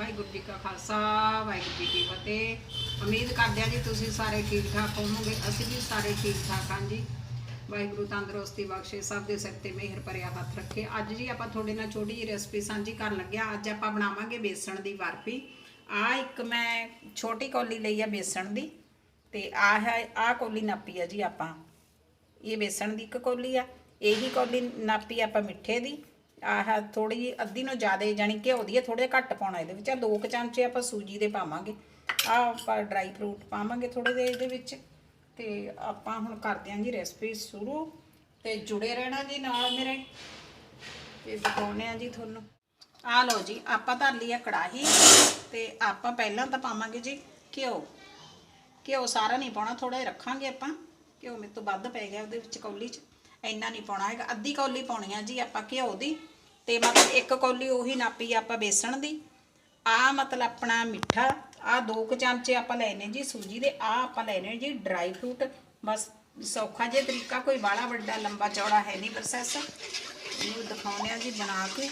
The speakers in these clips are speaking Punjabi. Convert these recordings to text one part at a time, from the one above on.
ਵਾਹਿਗੁਰੂ ਜੀ ਕਾ ਖਾਲਸਾ, ਵਾਹਿਗੁਰੂ ਜੀ ਕੀ ਫਤਿਹ। ਉਮੀਦ ਕਰਦੇ ਹਾਂ ਜੀ ਤੁਸੀਂ ਸਾਰੇ ਠੀਕ ਠਾਕ ਹੋਵੋਗੇ, ਅਸੀਂ ਵੀ ਸਾਰੇ ਠੀਕ ਠਾਕ ਹਾਂ ਜੀ। ਵਾਹਿਗੁਰੂ ਤੰਦਰੁਸਤੀ ਬਖਸ਼ੇ, ਸਭ ਦੇ ਸਿਰ ਤੇ ਮਿਹਰ ਭਰਿਆ ਹੱਥ ਰੱਖੇ। ਅੱਜ ਜੀ ਆਪਾਂ ਤੁਹਾਡੇ ਨਾਲ ਛੋਟੀ ਜਿਹੀ ਰੈਸਪੀ ਸਾਂਝੀ ਕਰਨ ਲੱਗਿਆ। ਅੱਜ ਆਪਾਂ ਬਣਾਵਾਂਗੇ ਬੇਸਣ ਦੀ ਬਰਫੀ। ਆ ਇੱਕ ਮੈਂ ਛੋਟੀ ਕੌਲੀ ਲਈ ਆ ਬੇਸਣ ਦੀ ਤੇ ਆ ਹੈ, ਆ ਕੌਲੀ ਨਾਪੀ ਆ ਜੀ ਆਪਾਂ। ਇਹ ਬੇਸਣ ਦੀ ਇੱਕ ਕੌਲੀ ਆ, ਇਹੀ ਕੌਲੀ ਨਾਪੀ ਆਪਾਂ ਮਿੱਠੇ ਦੀ। ਆਹ ਥੋੜੀ ਜਿਹੀ ਅੱਧੀ ਨੂੰ ਜ਼ਿਆਦਾ ਜਾਨੀ ਘਿਓ ਦੀ ਹੈ ਥੋੜੇ ਘੱਟ ਪਾਉਣਾ ਇਹਦੇ ਵਿੱਚ। ਆ ਦੋ ਕੁ ਚਮਚੇ ਆਪਾਂ ਸੂਜੀ ਦੇ ਪਾਵਾਂਗੇ। ਆ ਆਪਾਂ ਡਰਾਈ ਫਰੂਟ ਪਾਵਾਂਗੇ ਥੋੜੇ ਜਿਹੇ ਇਹਦੇ ਵਿੱਚ। ਤੇ ਆਪਾਂ ਹੁਣ ਕਰਦੇ ਆਂ ਜੀ ਰੈਸਪੀ ਸ਼ੁਰੂ। ਤੇ ਜੁੜੇ ਰਹਿਣਾ ਜੀ ਨਾਲ ਮੇਰੇ। ਤੇ ਦਿਖਾਉਨੇ ਆ ਜੀ ਤੁਹਾਨੂੰ। ਆ ਲਓ ਜੀ, ਆਪਾਂ ਧਰ ਲਈ ਆ ਕੜਾਹੀ। ਤੇ ਆਪਾਂ ਪਹਿਲਾਂ ਤਾਂ ਪਾਵਾਂਗੇ ਜੀ ਘਿਓ। ਘਿਓ ਸਾਰਾ ਨਹੀਂ ਪਾਉਣਾ ਥੋੜਾ ਜਿਹਾ ਰੱਖਾਂਗੇ ਆਪਾਂ। ਘਿਓ ਮੇਰੇ ਤੋਂ ਵੱਧ ਪੈ ਗਿਆ ਉਹਦੇ ਵਿੱਚ ਕੌਲੀ 'ਚ। ਇੰਨਾ ਨਹੀਂ ਪਾਉਣਾ ਹੈਗਾ। ਅੱਧੀ ਕੌਲੀ ਪਾਉਣੀ ਆ ਜੀ ਆਪਾਂ ਘਿਓ ਦੀ। ਤੇ ਮਤਲਬ ਇੱਕ ਕੌਲੀ ਉਹੀ ਨਾਪੀ ਆਪਾਂ ਬੇਸਣ ਦੀ। ਆ ਮਤਲਬ ਆਪਣਾ ਮਿੱਠਾ, ਆ ਦੋ ਕੁ ਚਮਚੇ ਆਪਾਂ ਲੈਨੇ ਜੀ ਸੂਜੀ ਦੇ, ਆ ਆਪਾਂ ਲੈਨੇ ਜੀ ਡਰਾਈ ਫਰੂਟ। ਬਸ ਸੌਖਾ ਜਿਹਾ ਤਰੀਕਾ, ਕੋਈ ਬਾਲਾ ਵੱਡਾ ਲੰਬਾ ਚੌੜਾ ਹੈ ਨਹੀਂ ਪ੍ਰੋਸੈਸ ਇਹਨੂੰ ਦਿਖਾਉਂਦੇ ਆ ਜੀ ਬਣਾ ਕੇ।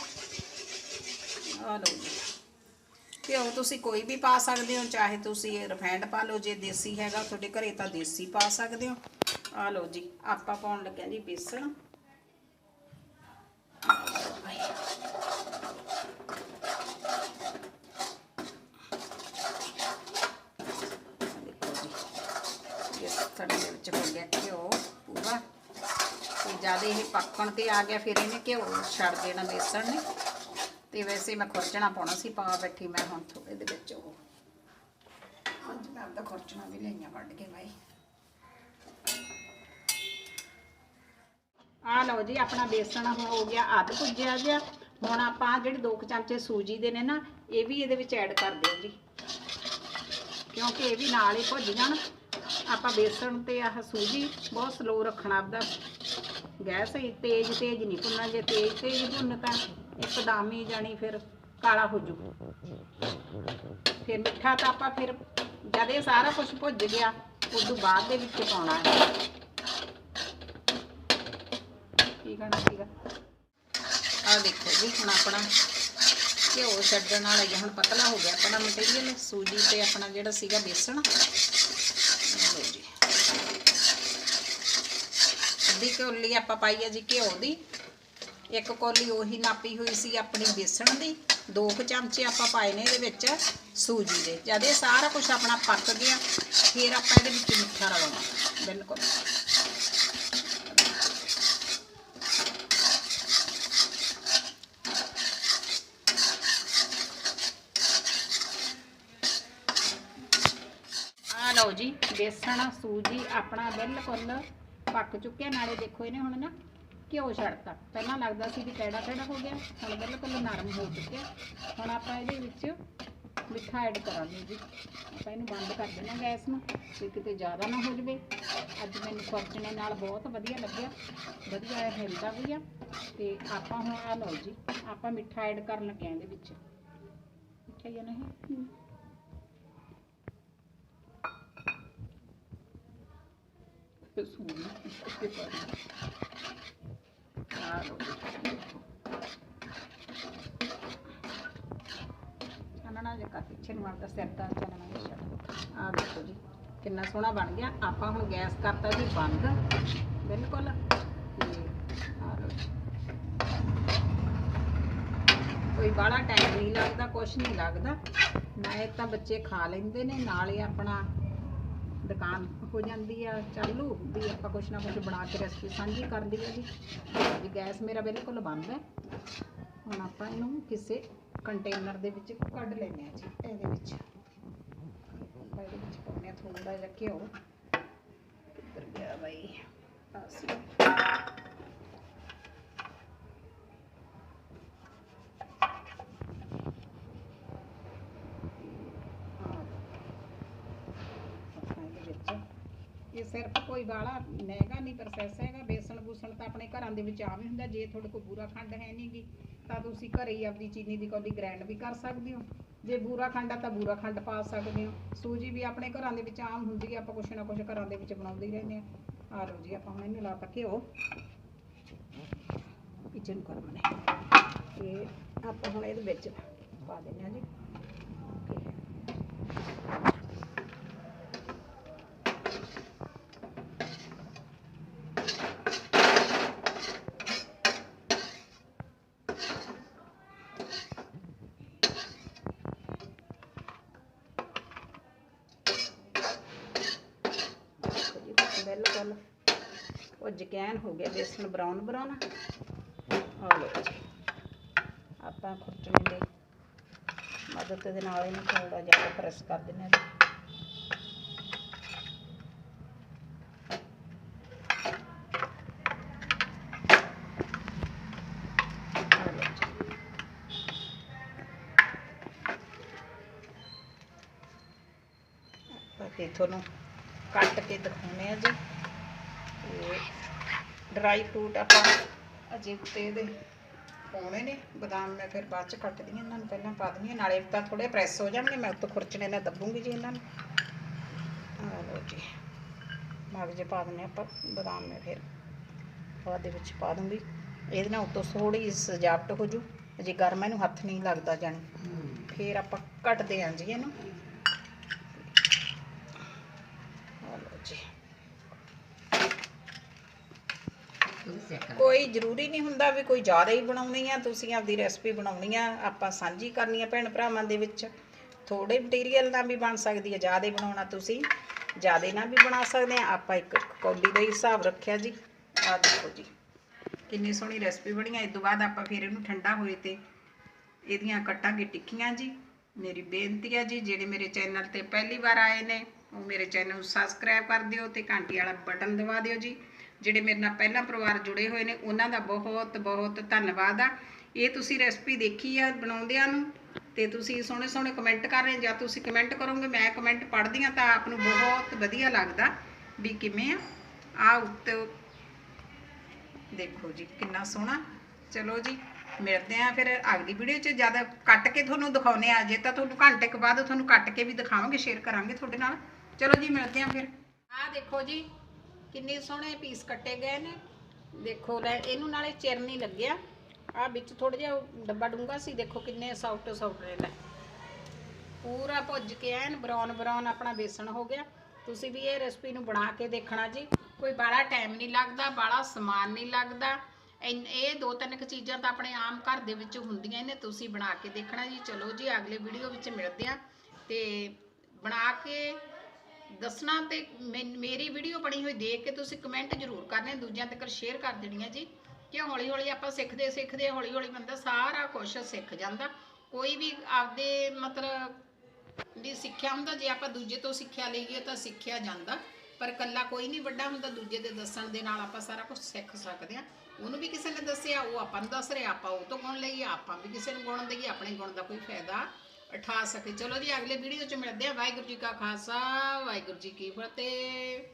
ਆ ਲਓ ਜੀ। ਘਿਓ ਤੁਸੀਂ ਕੋਈ ਵੀ ਪਾ ਸਕਦੇ ਹੋ, ਚਾਹੇ ਤੁਸੀਂ ਰਿਫਾਈਂਡ ਪਾ ਲਓ, ਜੇ ਦੇਸੀ ਹੈਗਾ, ਤੁਹਾਡੇ ਘਰੇ ਤਾਂ ਦੇਸੀ ਪਾ ਸਕਦੇ ਹੋ। ਆ ਲਓ ਜੀ, ਆਪਾਂ ਪਾਉਣ ਲੱਗਿਆ ਜੀ ਬੇਸਣ। ਦੇਖੋ ਦੇ ਵਿੱਚ ਹੋ ਗਿਆ ਘਿਓ ਪੂਰਾ। ਤੇ ਜਦ ਇਹ ਪੱਕਣ ਤੇ ਆ ਗਿਆ, ਫਿਰ ਇਹਨੇ ਘਿਓ ਛੱਡ ਦੇਣਾ ਬੇਸਣ ਨੇ। ਤੇ ਵੈਸੇ ਮੈਂ ਖੁਰਚਣਾ ਪਾਉਣਾ ਸੀ, ਪਾ ਬੈਠੀ ਮੈਂ ਹੁਣ ਥੋੜੇ ਦੇ ਵਿੱਚ ਉਹ। ਅੱਜ ਮੈਂ ਆਪਦਾ ਖੁਰਚਣਾ ਵੀ ਲਈਆਂ ਕੱਢ ਕੇ ਭਾਈ ਆ ਲਓ ਜੀ, ਆਪਣਾ ਬੇਸਣ ਹੁਣ ਹੋ ਗਿਆ, ਅੱਧ ਭੁੱਜਿਆ ਗਿਆ ਹੁਣ ਆਪਾਂ ਜਿਹੜੇ ਦੋ ਕੁ ਚਮਚੇ ਸੂਜੀ ਦੇ ਨੇ ਨਾ, ਇਹ ਵੀ ਇਹਦੇ ਵਿੱਚ ਐਡ ਕਰ ਦਿਓ ਜੀ। ਕਿਉਂਕਿ ਇਹ ਵੀ ਨਾਲ ਹੀ ਭੁੱਜ ਜਾਣ। ਆਪਾਂ ਬੇਸਣ ਤੇ ਆਹ ਸੂਜੀ ਬਹੁਤ ਸਲੋ ਰੱਖਣਾ ਆਪਦਾ। ਗੈਸ ਹੀ ਤੇਜ਼ ਤੇਜ਼ ਨਹੀਂ ਭੁੰਨਣਾ, ਜੇ ਤੇਜ਼ ਤੇਜ਼ ਭੁੰਨ ਤਾਂ ਇੱਕਦਮ ਹੀ ਜਾਣੀ ਫਿਰ ਕਾਲਾ ਹੋ ਜੂ। ਫਿਰ ਮਿੱਠਾ ਤਾਂ ਆਪਾਂ ਫਿਰ ਜਦ ਇਹ ਸਾਰਾ ਕੁਝ ਭੁੱਜ ਗਿਆ ਉਸ ਤੋਂ ਬਾਅਦ ਦੇ ਵਿੱਚ ਪਾਉਣਾ ਹੈ। ਕੀ ਕਰਨਾ ਸੀਗਾ ਆ? ਦੇਖੋ ਜੀ, ਹੁਣ ਆਪਣਾ ਘਿਓ ਛੱਡਣ ਵਾਲਾ ਹੀ ਹੁਣ ਪਤਲਾ ਹੋ ਗਿਆ ਆਪਣਾ ਮਟੀਰੀਅਲ, ਸੂਜੀ ਤੇ ਆਪਣਾ ਜਿਹੜਾ ਸੀਗਾ ਬੇਸਣ ਆਹ ਲਓ ਜੀ ਅੱਧੀ ਕੌਲੀ ਆਪਾਂ ਪਾਈ ਹੈ ਜੀ ਘਿਓ ਦੀ। ਇੱਕ ਕੌਲੀ ਉਹੀ ਨਾਪੀ ਹੋਈ ਸੀ ਆਪਣੀ ਬੇਸਣ ਦੀ। ਦੋ ਕੁ ਚਮਚੇ ਆਪਾਂ ਪਾਏ ਨੇ ਇਹਦੇ ਵਿੱਚ ਸੂਜੀ ਦੇ। ਜਦ ਇਹ ਸਾਰਾ ਕੁਝ ਆਪਣਾ ਪੱਕ ਗਿਆ, ਫਿਰ ਆਪਾਂ ਇਹਦੇ ਵਿੱਚ ਮਿੱਠਾ ਰਲਾਉਣਾ ਬਿਲਕੁਲ। ਆ ਲਓ ਜੀ, ਬੇਸਣ, ਸੂਜੀ ਆਪਣਾ ਬਿਲਕੁਲ ਪੱਕ ਚੁੱਕਿਆ, ਨਾਲੇ ਦੇਖੋ ਇਹਨੇ ਹੁਣ ਨਾ ਘਿਓ ਛੱਡਤਾ। ਪਹਿਲਾਂ ਲੱਗਦਾ ਸੀ ਵੀ ਕਿਹੜਾ ਕਿਹੜਾ ਹੋ ਗਿਆ, ਹੁਣ ਬਿਲਕੁਲ ਨਰਮ ਹੋ ਚੁੱਕਿਆ। ਹੁਣ ਆਪਾਂ ਇਹਦੇ ਵਿੱਚ ਮਿੱਠਾ ਐਡ ਕਰਾਂਗੇ ਜੀ। ਆਪਾਂ ਇਹਨੂੰ ਬੰਦ ਕਰ ਦੇਣਾ ਗੈਸ ਨੂੰ ਤੇ ਕਿਤੇ ਜ਼ਿਆਦਾ ਨਾ ਹੋ ਜਵੇ। ਅੱਜ ਮੈਨੂੰ ਖਰਚਣੇ ਨਾਲ ਬਹੁਤ ਵਧੀਆ ਲੱਗਿਆ। ਵਧੀਆ ਇਹ ਹਿਲਦਾ ਵੀ ਆ। ਤੇ ਆਪਾਂ ਹੁਣ ਆ ਲਓ ਜੀ, ਆਪਾਂ ਮਿੱਠਾ ਐਡ ਕਰਨ ਲੱਗੇ ਹਾਂ ਇਹਦੇ ਵਿੱਚ। ਮਿੱਠਾ ਹੀ ਆ ਨਹੀਂ ਸੂਜੀ ਇੱਥੇ ਪਾ ਆ ਲਓ ਚਾਨਣਾ ਜਿਹਾ ਪਿੱਛੇ ਨੂੰ ਆਪਦਾ ਸਿਰ ਦਾ ਚਾਨਣਾ ਜਿਹਾ ਆ ਦੇਖੋ ਜੀ, ਕਿੰਨਾ ਸੋਹਣਾ ਬਣ ਗਿਆ। ਆਪਾਂ ਹੁਣ ਗੈਸ ਕਰਤਾ ਜੀ ਬੰਦ। ਬਿਲਕੁਲ। ਕੋਈ ਬਾਹਲਾ ਟਾਈਮ ਨਹੀਂ ਲੱਗਦਾ, ਕੁਛ ਨਹੀਂ ਲੱਗਦਾ। ਨਾ ਇਹ ਤਾਂ ਬੱਚੇ ਖਾ ਲੈਂਦੇ ਨੇ, ਨਾਲ ਹੀ ਆਪਣਾ ਦੁਕਾਨ ਹੋ ਜਾਂਦੀ ਆ, ਚਾਲੂ ਵੀ ਆਪਾਂ ਕੁਛ ਨਾ ਕੁਛ ਬਣਾ ਕੇ ਰੈਸਪੀ ਸਾਂਝੀ ਕਰ ਲਈਏ ਜੀ। ਜੀ ਗੈਸ ਮੇਰਾ ਬਿਲਕੁਲ ਬੰਦ ਹੈ। ਹੁਣ ਆਪਾਂ ਇਹਨੂੰ ਕਿਸੇ ਕੰਟੇਨਰ ਦੇ ਵਿੱਚ ਕੱਢ ਲੈਂਦੇ ਆ ਜੀ। ਇਹਦੇ ਵਿੱਚ। ਆਪਾਂ ਇਹਦੇ ਵਿੱਚ ਪਾਉਂਦੇ ਆ ਥੋੜਾ ਜਿਹਾ ਘਿਓ। ਕਿੱਧਰ ਗਿਆ ਬਾਈ? ਬਸ ਆਪਾਂ ਇਹਦੇ ਵਿੱਚ ਇਹ ਸਿਰਫ ਕੋਈ ਵਾਲਾ ਮਹਿੰਗਾ ਨਹੀਂ ਪ੍ਰੋਸੈਸ ਹੈਗਾ। ਬੇਸਣ ਬੂਸਣ ਤਾਂ ਆਪਣੇ ਘਰਾਂ ਦੇ ਵਿੱਚ ਆਵੇਂ ਹੁੰਦਾ, ਜੇ ਤੁਹਾਡੇ ਕੋਲ ਬੂਰਾ ਖੰਡ ਹੈ ਨਹੀਂਗੀ, ਤਾਂ ਤੁਸੀਂ ਘਰੇ ਹੀ ਆਪਦੀ ਚੀਨੀ ਦੀ ਕੌਲੀ ਗ੍ਰਾਈਂਡ ਵੀ ਕਰ ਸਕਦੇ ਹੋ। ਜੇ ਬੂਰਾ ਖੰਡ ਆ, ਤਾਂ ਬੂਰਾ ਖੰਡ ਪਾ ਸਕਦੇ ਹੋ। ਸੂਜੀ ਵੀ ਆਪਣੇ ਘਰਾਂ ਦੇ ਵਿੱਚ ਆਮ ਹੁੰਦੀ ਹੈ, ਆਪਾਂ ਕੁਛ ਨਾ ਕੁਛ ਘਰਾਂ ਦੇ ਵਿੱਚ ਬਣਾਉਂਦੇ ਹੀ ਰਹਿੰਦੇ ਆ ਆ ਲਓ ਜੀ, ਆਪਾਂ ਹੁਣ ਇਹਨੂੰ ਲਾ ਘਿਓ। ਕਿਚਨ ਗਰਮ ਨੇ। ਇਹ ਆਪਾਂ ਹੁਣ ਇਹਦੇ ਵਿੱਚ ਪਾ ਦਿੰਦੇ ਆ ਜੀ। ਚੱਲ ਭੁੱਜ ਕੇ ਐਨ ਹੋ ਗਿਆ ਬੇਸਣ ਬਰਾਊਨ ਬਰਾਊਨ ਆ ਲਓ ਜੀ ਆਪਾਂ ਖੁਰਚਣੇ ਦੇ ਮਦਦ ਦੇ ਨਾਲ ਇਹਨੂੰ ਥੋੜਾ ਜਿਹਾ ਪ੍ਰੈਸ ਕਰ ਦਿੰਦੇ ਹਾਂ ਜੀ। ਆ ਲਓ ਜੀ। ਆਪਾਂ ਤੇ ਤੁਹਾਨੂੰ ਕੱਟ ਕੇ ਦਿਖਾਉਣੇ ਆ ਜੀ ਤੇ ਡਰਾਈ ਫਰੂਟ ਆਪਾਂ ਅਜੇ ਉੱਤੇ ਇਹਦੇ ਪਾਉਣੇ ਨੇ। ਬਦਾਮ ਮੈਂ ਫਿਰ ਬਾਅਦ ਚ ਕੱਟਦੀ ਹਾਂ, ਇਹਨਾਂ ਨੂੰ ਪਹਿਲਾਂ ਪਾ ਦਿੰਦੀ ਹਾਂ। ਨਾਲੇ ਤਾਂ ਥੋੜੇ ਪ੍ਰੈਸ ਹੋ ਜਾਣਗੇ, ਮੈਂ ਉੱਤੋਂ ਖੁਰਚਣੇ ਨਾਲ ਦੱਬੂਗੀ ਜੀ ਇਹਨਾਂ ਨੂੰ। ਆ ਲਓ ਜੀ ਮਗਜ ਪਾ ਦਿੰਦੇ ਆਪਾਂ, ਬਦਾਮ ਮੈਂ ਫਿਰ ਬਾਅਦ ਦੇ ਵਿੱਚ ਪਾ ਦੂੰਗੀ। ਇਹਦੇ ਨਾਲ ਉੱਤੋਂ ਥੋੜੀ ਜਿਹੀ ਸਜਾਵਟ ਹੋ ਜੂ। ਅਜੇ ਗਰਮ ਇਹਨੂੰ ਹੱਥ ਨਹੀਂ ਲੱਗਦਾ ਜਾਣੀ। ਫਿਰ ਆਪਾਂ ਕੱਟਦੇ ਹਾਂ ਜੀ ਇਹਨੂੰ। ਆ ਲਓ ਜੀ। ਕੋਈ ਜ਼ਰੂਰੀ ਨਹੀਂ ਹੁੰਦਾ ਵੀ ਕੋਈ ਜ਼ਿਆਦਾ ਹੀ ਬਣਾਉਣੀ ਆ, ਤੁਸੀਂ ਆਪਦੀ ਰੈਸਪੀ ਬਣਾਉਣੀ ਆ, ਆਪਾਂ ਸਾਂਝੀ ਕਰਨੀ ਆ ਭੈਣ ਭਰਾਵਾਂ ਦੇ ਵਿੱਚ। ਥੋੜੇ ਮਟੀਰੀਅਲ ਨਾਲ ਵੀ ਬਣ ਸਕਦੀ ਹੈ ਜ਼ਿਆਦਾ ਬਣਾਉਣਾ ਤੁਸੀਂ, ਜ਼ਿਆਦਾ ਨਾਲ ਵੀ ਬਣਾ ਸਕਦੇ ਆ। ਆਪਾਂ ਇੱਕ ਕੌਲੀ ਦਾ ਹੀ ਹਿਸਾਬ ਰੱਖਿਆ ਜੀ। ਆ ਦੇਖੋ ਜੀ, ਕਿੰਨੀ ਸੋਹਣੀ ਰੈਸਪੀ ਬਣੀ ਆ। ਇਸ ਤੋਂ ਬਾਅਦ ਆਪਾਂ ਫਿਰ ਇਹਨੂੰ ਠੰਡਾ ਹੋਏ ਤੇ ਇਹਦੀਆਂ ਕੱਟਾਂਗੇ ਟਿੱਕੀਆਂ ਜੀ। ਮੇਰੀ ਬੇਨਤੀ ਹੈ ਜੀ, ਜਿਹੜੇ ਮੇਰੇ ਚੈਨਲ ਤੇ ਪਹਿਲੀ ਵਾਰ ਆਏ ਨੇ, ਉਹ ਮੇਰੇ ਚੈਨਲ ਨੂੰ ਸਬਸਕ੍ਰਾਈਬ ਕਰ ਦਿਓ ਤੇ ਘੰਟੀ ਵਾਲਾ ਬਟਨ ਦਬਾ ਦਿਓ ਜੀ। ਜਿਹੜੇ ਮੇਰੇ ਨਾਲ ਪਹਿਲਾਂ ਪਰਿਵਾਰ ਜੁੜੇ ਹੋਏ ਨੇ, ਉਹਨਾਂ ਦਾ ਬਹੁਤ ਬਹੁਤ ਧੰਨਵਾਦ ਆ। ਇਹ ਤੁਸੀਂ ਰੈਸਪੀ ਦੇਖੀ ਆ ਬਣਾਉਂਦਿਆਂ ਨੂੰ ਤੇ ਤੁਸੀਂ ਸੋਹਣੇ ਸੋਹਣੇ ਕਮੈਂਟ ਕਰ ਰਹੇ ਜਾਂ ਤੁਸੀਂ ਕਮੈਂਟ ਕਰੋਗੇ, ਮੈਂ ਕਮੈਂਟ ਪੜ੍ਹਦੀ ਆ ਤਾਂ ਆਪ ਨੂੰ ਬਹੁਤ ਵਧੀਆ ਲੱਗਦਾ ਵੀ ਕਿਵੇਂ ਆ। ਆ ਉੱਤੇ ਦੇਖੋ ਜੀ, ਕਿੰਨਾ ਸੋਹਣਾ। ਚਲੋ ਜੀ, ਮਿਲਦੇ ਆ ਫਿਰ ਅਗਲੀ ਵੀਡੀਓ 'ਚ। ਜ਼ਿਆਦਾ ਕੱਟ ਕੇ ਤੁਹਾਨੂੰ ਦਿਖਾਉਨੇ ਆ ਜੇ ਤਾਂ ਤੁਹਾਨੂੰ ਘੰਟੇ ਕੁ ਬਾਅਦ ਤੁਹਾਨੂੰ ਕੱਟ ਕੇ ਵੀ ਦਿਖਾਵਾਂਗੇ ਸ਼ੇਅਰ ਕਰਾਂਗੇ ਤੁਹਾਡੇ ਨਾਲ। ਚਲੋ ਜੀ, ਮਿਲਦੇ ਆ ਫਿਰ। ਆ ਦੇਖੋ ਜੀ ਕਿੰਨੇ ਸੋਹਣੇ ਪੀਸ ਕੱਟੇ ਗਏ ਨੇ। ਦੇਖੋ, ਲੈ, ਇਹਨੂੰ ਨਾਲੇ ਚਿਰ ਨਹੀਂ ਲੱਗਿਆ। ਆ ਵਿੱਚ ਥੋੜਾ ਜਿਹਾ ਡੱਬਾ ਡੂੰਗਾ ਸੀ, ਦੇਖੋ ਕਿੰਨੇ ਸੌਫਟ ਸੌਫਟ ਨੇ ਲੈ। ਪੂਰਾ ਭੁੱਜ ਕੇ ਐਨ ਬਰਾਊਨ ਬਰਾਊਨ ਆਪਣਾ ਬੇਸਣ ਹੋ ਗਿਆ। ਤੁਸੀਂ ਵੀ ਇਹ ਰੈਸਪੀ ਨੂੰ ਬਣਾ ਕੇ ਦੇਖਣਾ ਜੀ। ਕੋਈ ਬਾਹਲਾ ਟਾਈਮ ਨਹੀਂ ਲੱਗਦਾ, ਬਾਹਲਾ ਸਮਾਨ ਨਹੀਂ ਲੱਗਦਾ। ਇਨ- ਇਹ ਦੋ ਤਿੰਨ ਕੁ ਚੀਜ਼ਾਂ ਤਾਂ ਆਪਣੇ ਆਮ ਘਰ ਦੇ ਵਿੱਚ ਹੁੰਦੀਆਂ ਨੇ, ਤੁਸੀਂ ਬਣਾ ਕੇ ਦੇਖਣਾ ਜੀ। ਚਲੋ ਜੀ, ਅਗਲੇ ਵੀਡੀਓ ਵਿੱਚ ਮਿਲਦੇ ਆ ਤੇ ਬਣਾ ਕੇ ਦੱਸਣਾ ਤੇ ਮੈ- ਮੇਰੀ ਵੀਡੀਓ ਬਣੀ ਹੋਈ ਦੇਖ ਕੇ ਤੁਸੀਂ ਕਮੈਂਟ ਜ਼ਰੂਰ ਕਰਨੇ, ਦੂਜਿਆਂ ਤੱਕ ਸ਼ੇਅਰ ਕਰ ਦੇਣੀਆਂ ਜੀ, ਕਿ ਹੌਲੀ ਹੌਲੀ ਆਪਾਂ ਸਿੱਖਦੇ ਸਿੱਖਦੇ ਹੌਲੀ ਹੌਲੀ ਬੰਦਾ ਸਾਰਾ ਕੁਝ ਸਿੱਖ ਜਾਂਦਾ। ਕੋਈ ਵੀ ਆਪਦੇ ਮਤਲਬ ਵੀ ਸਿੱਖਿਆ ਹੁੰਦਾ, ਜੇ ਆਪਾਂ ਦੂਜੇ ਤੋਂ ਸਿੱਖਿਆ ਲਈਏ ਤਾਂ ਸਿੱਖਿਆ ਜਾਂਦਾ, ਪਰ ਕੱਲਾ ਕੋਈ ਨਹੀਂ ਵੱਡਾ ਹੁੰਦਾ, ਦੂਜੇ ਦੇ ਦੱਸਣ ਦੇ ਨਾਲ ਆਪਾਂ ਸਾਰਾ ਕੁਝ ਸਿੱਖ ਸਕਦੇ ਹਾਂ। ਉਹਨੂੰ ਵੀ ਕਿਸੇ ਨੇ ਦੱਸਿਆ, ਉਹ ਆਪਾਂ ਨੂੰ ਦੱਸ ਰਿਹਾ, ਆਪਾਂ ਉਹ ਤੋਂ ਗੁਣ ਲਈਏ, ਆਪਾਂ ਵੀ ਕਿਸੇ ਨੂੰ ਗੁਣ ਦਈਏ, ਆਪਣੇ ਗੁਣ ਦਾ ਕੋਈ ਫਾਇਦਾ ਉਠਾ ਸਕੇ। ਚਲੋ ਜੀ, ਅਗਲੇ ਵੀਡੀਓ 'ਚ ਮਿਲਦੇ ਆ ਵਾਹਿਗੁਰੂ ਜੀ ਕਾ ਖਾਲਸਾ, ਵਾਹਿਗੁਰੂ ਜੀ ਕੀ ਫਤਿਹ।